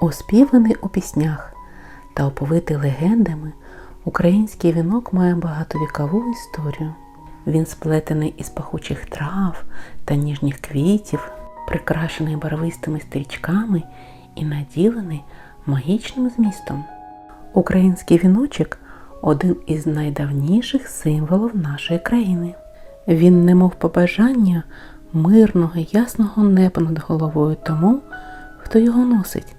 Оспіваний у піснях та оповитий легендами, український вінок має багатовікову історію. Він сплетений із пахучих трав та ніжних квітів, прикрашений барвистими стрічками і наділений магічним змістом. Український віночок один із найдавніших символів нашої країни. Він немов побажання мирного, ясного неба над головою тому, хто його носить.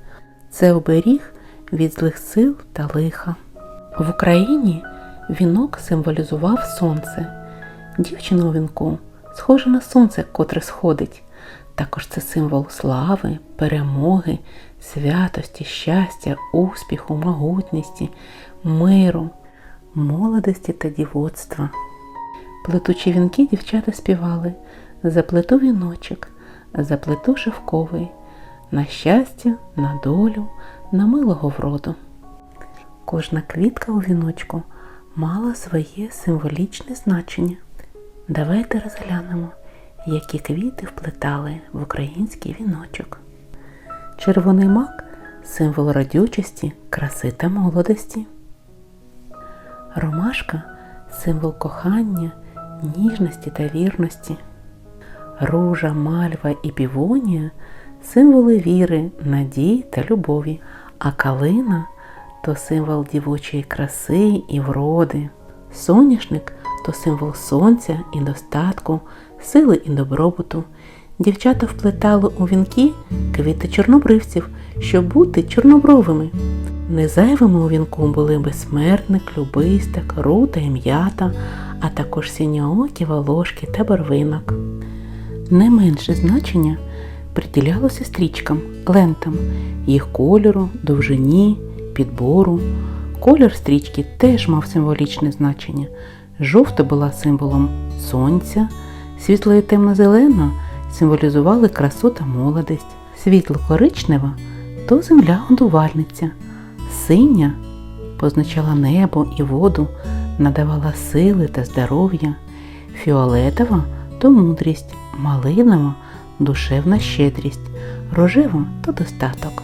Це оберіг від злих сил та лиха. В Україні вінок символізував сонце. Дівчина у вінку схожа на сонце, котре сходить. Також це символ слави, перемоги, святості, щастя, успіху, могутності, миру, молодості та дівоцтва. Плетучі вінки дівчата співали заплету віночок, заплету шовковий, на щастя, на долю, на милого вроду. Кожна квітка у віночку мала своє символічне значення. Давайте розглянемо, які квіти вплетали в український віночок. Червоний мак символ родючості, краси та молодості. Ромашка символ кохання, ніжності та вірності. Ружа, мальва і півонія символи віри, надії та любові, а калина то символ дівочої краси і вроди. Соняшник то символ сонця і достатку, сили і добробуту. Дівчата вплетали у вінки квіти чорнобривців, щоб бути чорнобровими. Незайвими у вінку були безсмертник, любисток, рута і м'ята, а також синьоокі волошки та барвинок. Не менше значення приділялося стрічкам, лентам, їх кольору, довжині, підбору. Колір стрічки теж мав символічне значення. Жовта була символом сонця, світло і темно-зелена символізували красу та молодість, світло-коричнева то земля годувальниця, синя позначала небо і воду, надавала сили та здоров'я, фіолетова то мудрість, малинова душевна щедрість, рожева то достаток.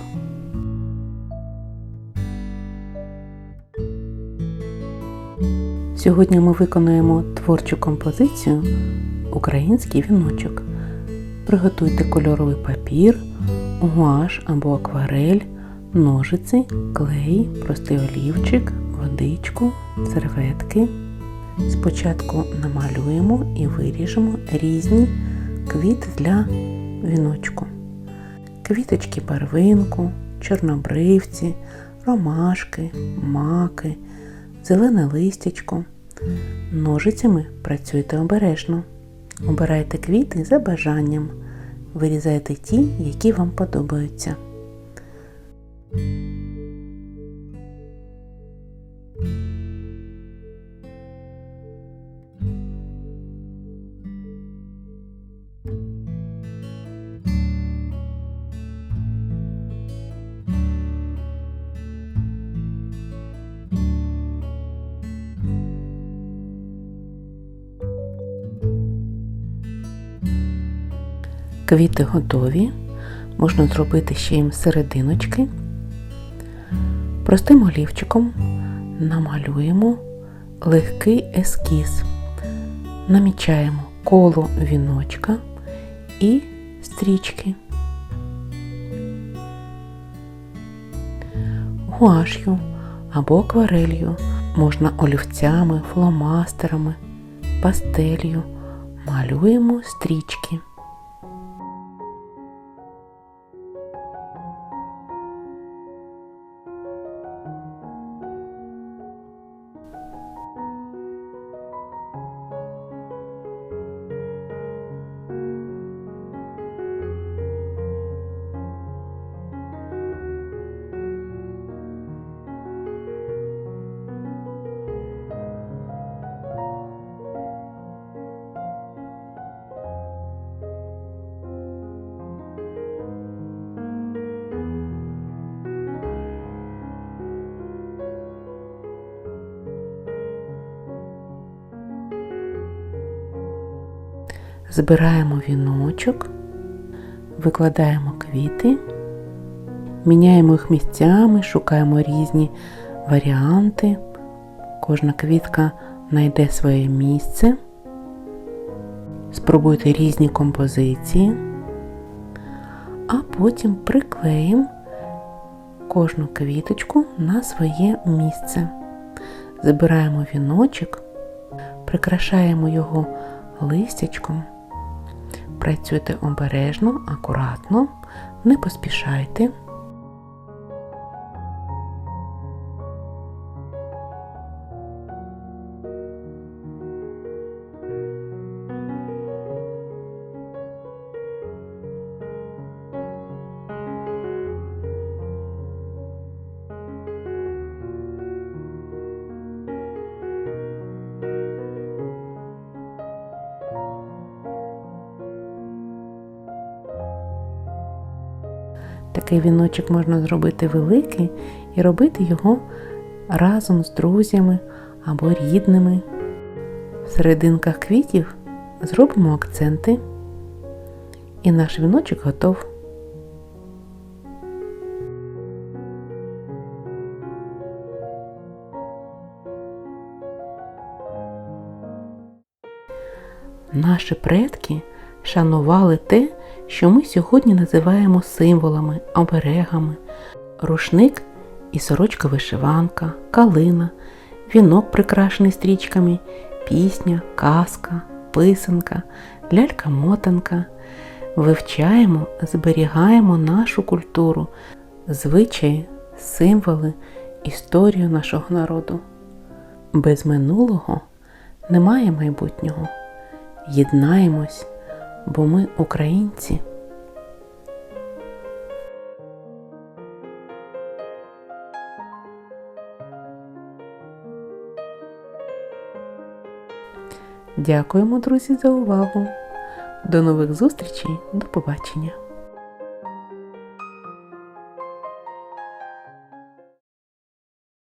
Сьогодні ми виконуємо творчу композицію Український віночок. Приготуйте кольоровий папір, гуаш або акварель, ножиці, клей, простий олівчик, водичку, серветки. Спочатку намалюємо і виріжемо різні квіти для віночку. Квіточки барвинку, чорнобривці, ромашки, маки, зелене листячко. Ножицями працюйте обережно. Обирайте квіти за бажанням. Вирізайте ті, які вам подобаються. Квіти готові. Можна зробити ще їм серединочки. Простим олівчиком намалюємо легкий ескіз. Намічаємо коло віночка і стрічки. Гуаш'ю або акварелью, можна олівцями, фломастерами, пастелью малюємо стрічки. Збираємо віночок, викладаємо квіти, Міняємо їх місцями, шукаємо різні варіанти. Кожна квітка знайде своє місце. Спробуйте різні композиції, а потім приклеїмо кожну квіточку на своє місце. Забираємо віночок, прикрашаємо його листячком. Працюйте обережно, акуратно, не поспішайте. Такий віночок можна зробити великий і робити його разом з друзями або рідними. В серединках квітів зробимо акценти, і наш віночок готов. Наші предки шанували те, що ми сьогодні називаємо символами, оберегами, рушник і сорочка вишиванка, калина, вінок, прикрашений стрічками, пісня, казка, писанка, лялька-мотанка. Вивчаємо, зберігаємо нашу культуру, звичаї, символи, історію нашого народу. Без минулого немає майбутнього. Єднаємось, бо ми українці. Дякуємо, друзі, за увагу. До нових зустрічей, до побачення!